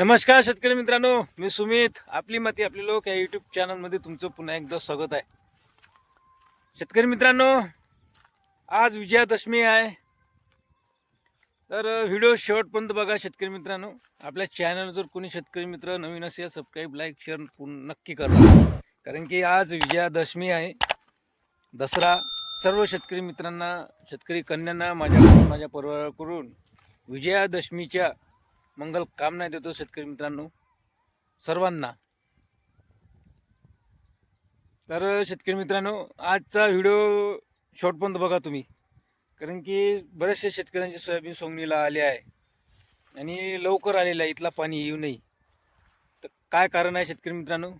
नमस्कार शेतकरी मित्रांनो मी सुमित. आपली माती आपले लोक या युट्यूब चॅनलमध्ये तुमचं पुन्हा एकदा स्वागत आहे. शेतकरी मित्रांनो आज विजयादशमी आहे. तर व्हिडिओ शेवटपर्यंत बघा शेतकरी मित्रांनो. आपल्या चॅनल जर कोणी शेतकरी मित्र नवीन असेल सबस्क्राईब लाईक शेअर नक्की करा. कारण की आज विजयादशमी आहे. दसरा सर्व शेतकरी मित्रांना शेतकरी कन्यांना माझ्याकडून माझ्या परिवाराकडून विजयादशमीच्या मंगल कामना देतो शेतकरी मित्रांनो. सर्वांना. तर शेतकरी मित्रांनो आजचा व्हिडिओ शॉर्टपर्यंत बघा तुम्ही. कारण की बरेचसे शेतकऱ्यांचे सोयाबीन सोंगणीला आले आहे. आणि लवकर आलेलं आहे इथला पाणी येऊ नाही तर काय कारण आहे शेतकरी मित्रांनो?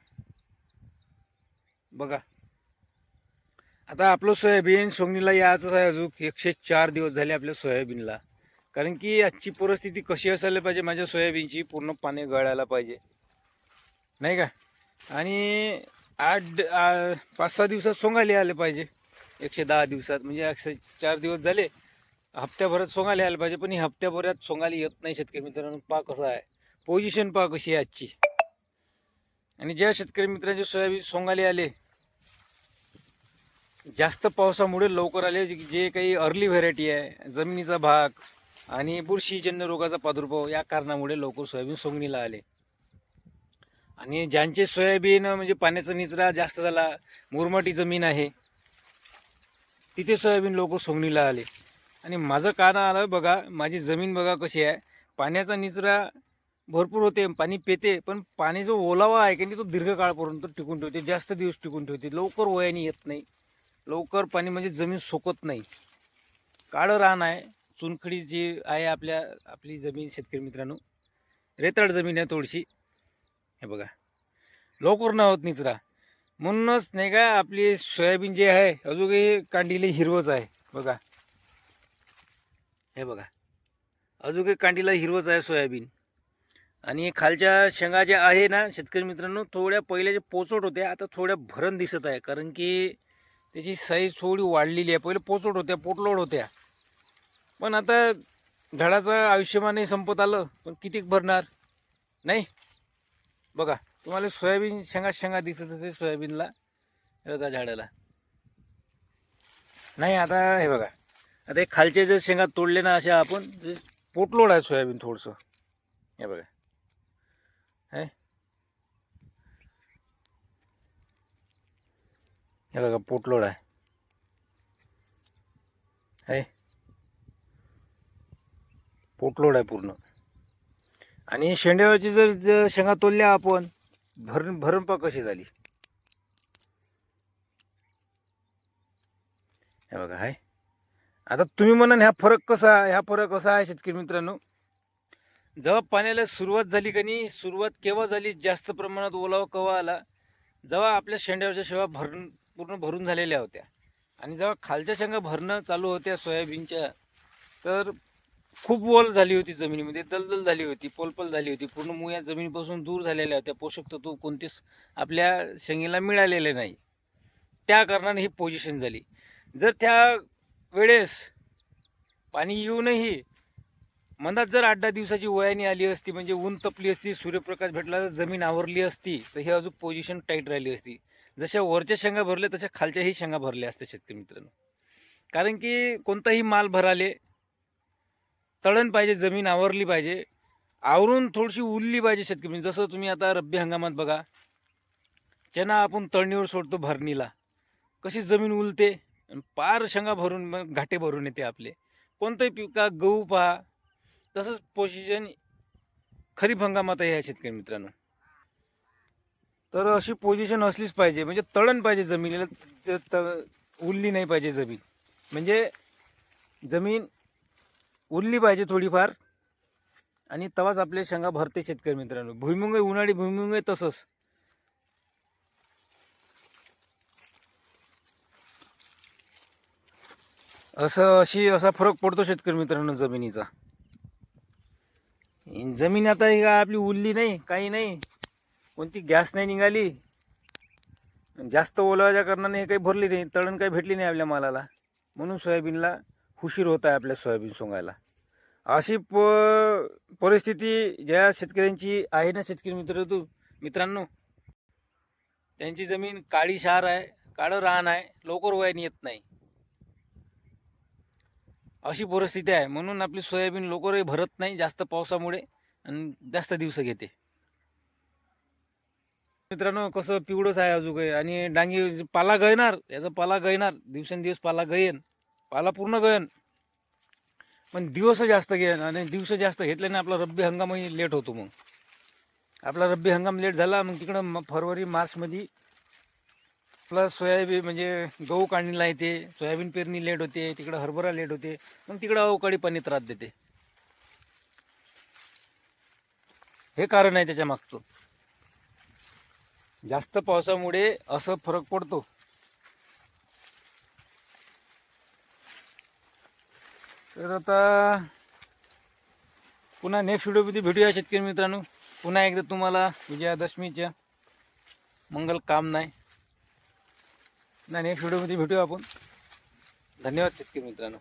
बघा. आता आपलं सोयाबीन सोंगणीला यायचंच आहे अजून एकशे चार दिवस झाले आपल्या सोयाबीनला. कारण की आजची परिस्थिती कशी असायला पाहिजे माझ्या सोयाबीनची पूर्ण पाणी गळायला पाहिजे. नाही का? आणि आठ पाच सहा दिवसात सोंगाले आले पाहिजे. एकशे दहा दिवसात म्हणजे एकशे चार दिवस झाले हप्त्याभरात सोंगाले आले पाहिजे पण ही हप्त्याभरात सोंगाले येत नाही शेतकरी मित्रांनो. पा कसा आहे? पोझिशन पा कशी आहे आजची. आणि ज्या शेतकरी मित्रांचे सोयाबीन सोंगाले आले जास्त पावसामुळे लवकर आले जे जे काही अर्ली व्हेरायटी आहे जमिनीचा भाग आणि बुरशीजन्य रोगाचा प्रादुर्भाव या कारणामुळे लवकर सोयाबीन सोंगणीला आले. आणि ज्यांचे सोयाबीन म्हणजे पाण्याचा निचरा जास्त झाला मुरमाटी जमीन आहे तिथे सोयाबीन लवकर सोंगणीला आले. आणि माझं कारण आलं बघा माझी जमीन बघा कशी आहे. पाण्याचा निचरा भरपूर होते पाणी पेते पण पाणी जो ओलावा आहे की नाही तो दीर्घकाळपर्यंत टिकून ठेवते जास्त दिवस टिकून ठेवते. लवकर वयाने येत नाही. लवकर पाणी म्हणजे जमीन सोकत नाही. काळं रान आहे. चुनखडी जी आहे आपल्या आपली जमीन शेतकरी मित्रांनो रेताळ जमीन आहे थोडीशी. हे बघा. लवकर न होत निचरा. म्हणूनच नाही का आपली सोयाबीन जे आहे अजूनही कांडीले हिरवच आहे. बघा. हे बघा. अजूनही कांडीला हिरवच आहे सोयाबीन. आणि खालच्या शेंगा ज्या आहे ना शेतकरी मित्रांनो थोड्या पहिल्या जे पोचट होत्या आता थोड्या भरण दिसत आहे. कारण की त्याची साईज थोडी वाढलेली आहे. पहिले पोचट होत्या पोटलोड होत्या. पण आता झाडाचं आयुष्यमानही संपत आलं पण कितीक भरणार? नाही? बघा तुम्हाला सोयाबीन शेंगा शेंगा दिसत असेल सोयाबीनला. हे बघा झाडाला. नाही आता हे बघा. आता एक खालचे जर शेंगा तोडले ना अशा आपण पोटलोड आहे सोयाबीन थोडंसं. हे बघा. हे? हे बघा पोटलोड आहे. हे? पोटलोड आहे पूर्ण. आणि शेंड्यावरची जर ज- शेंगा तोडल्या आपण भरण भरणपा कशी झाली? हे बघा हाय. आता तुम्ही म्हणाल ह्या फरक कसा ह्या फरक कसा आहे शेतकरी मित्रांनो? जेव्हा पाण्याला सुरुवात झाली का नाही सुरुवात केव्हा झाली जास्त प्रमाणात ओलावा केव्हा आला जेव्हा आपल्या शेंड्यावरच्या शेवा भरून पूर्ण भरून झालेल्या होत्या. आणि जेव्हा खालच्या शेंगा भरणं चालू होत्या सोयाबीनच्या तर खूप ओल झाली होती जमिनीमध्ये दलदल झाली होती पोलपल झाली होती. पूर्ण मुया जमिनीपासून दूर झालेल्या होत्या. पोषक तत्व कोणतेच आपल्या शेंगेला मिळालेले नाही. त्या कारणाने ही पोझिशन झाली. जर त्या वेळेस पाणी येऊनही मनात जर आठ दहा दिवसाची वयाने आली असती म्हणजे ऊन तपली असती सूर्यप्रकाश भेटला तर जमीन आवरली असती तर ही अजून पोझिशन टाईट राहिली असती. जशा वरच्या शेंगा भरल्या तशा खालच्याही शेंगा भरल्या असत्या शेतकरी मित्रांनो. कारण की कोणताही माल भराले तळण पाहिजे जमीन आवरली पाहिजे. आवरून थोडीशी उरली पाहिजे शेतकरी. म्हणजे जसं तुम्ही आता रब्बी हंगामात बघा चना आपण तळणीवर सोडतो भरणीला. कशी जमीन उलते आणि पार शेंगा भरून मग घाटे भरून येते आपले. कोणतंही पिका गहू पहा तसंच पोझिशन खरीप हंगामातही आहे शेतकरी मित्रांनो. तर अशी पोझिशन असलीच पाहिजे. म्हणजे तळण पाहिजे जमिनीला उरली नाही पाहिजे जमीन. म्हणजे जमीन उरली पाहिजे थोडीफार. आणि तवाच आपले शेंगा भरते शेतकरी मित्रांनो. भुईमुंग आहे, उन्हाळी भुईमुंग आहे तसंच. असं अशी असा फरक पडतो शेतकरी मित्रांनो जमिनीचा. जमीन आता ही का आपली उरली नाही काही नाही. कोणती गॅस नाही निघाली. जास्त ओलावाच्या कारणाने हे काही भरली नाही तळण काही भेटली नाही आपल्या मालाला. म्हणून सोयाबीनला उशीर होत आहे आपल्या सोयाबीन सोंगायला. अशी प परिस्थिती ज्या शेतकऱ्यांची आहे ना शेतकरी मित्र तू मित्रांनो त्यांची जमीन काळी शार आहे काळं रान आहे लवकर वयाने येत नाही. अशी परिस्थिती आहे म्हणून आपली सोयाबीन लवकरही भरत नाही जास्त पावसामुळे आणि जास्त दिवस घेते. मित्रांनो कसं पिवळंच आहे अजून काही. आणि डांगी पाला गळणार याचा पाला गळणार दिवसेंदिवस पाला गळेन. पाला पूर्ण गळन पण दिवस जास्त घेन आणि दिवस जास्त घेतल्याने आपला रब्बी हंगामही लेट होतो मग. आपला रब्बी हंगाम लेट झाला मग तिकडं म- फरवरी मार्चमध्ये प्लस सोयाबीन म्हणजे गहू काढणीला येते सोयाबीन पेरणी लेट होते तिकडं हरभरा लेट होते मग तिकडं अवकाळी पाणी त्रास देते. हे कारण आहे त्याच्या मागचं. जास्त पावसामुळे असं फरक पडतो. तर आता पुन्हा नेक्स्ट व्हिडिओमध्ये भेटूया शेतकरी मित्रांनो. पुन्हा एकदा तुम्हाला विजयादशमीच्या मंगल काम नाही ना नेक्स्ट व्हिडिओमध्ये भेटूया आपण. धन्यवाद शेतकरी मित्रांनो.